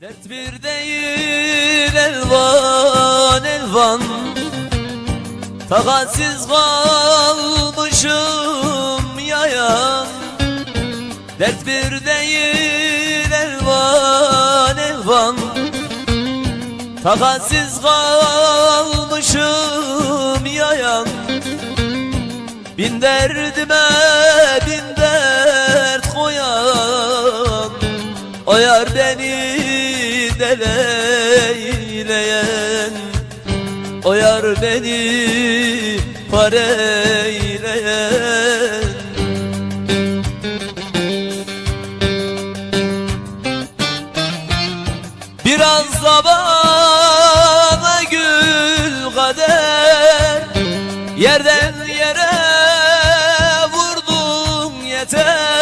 Dert bir değil elvan elvan. Takatsiz kalmışım yayan. Dert bir değil elvan elvan. Takatsiz kalmışım yayan. Bin derdime O yar beni deleyleyen O yar beni pareyleyen Biraz da bana gül kader Yerden yere vurdum yeter.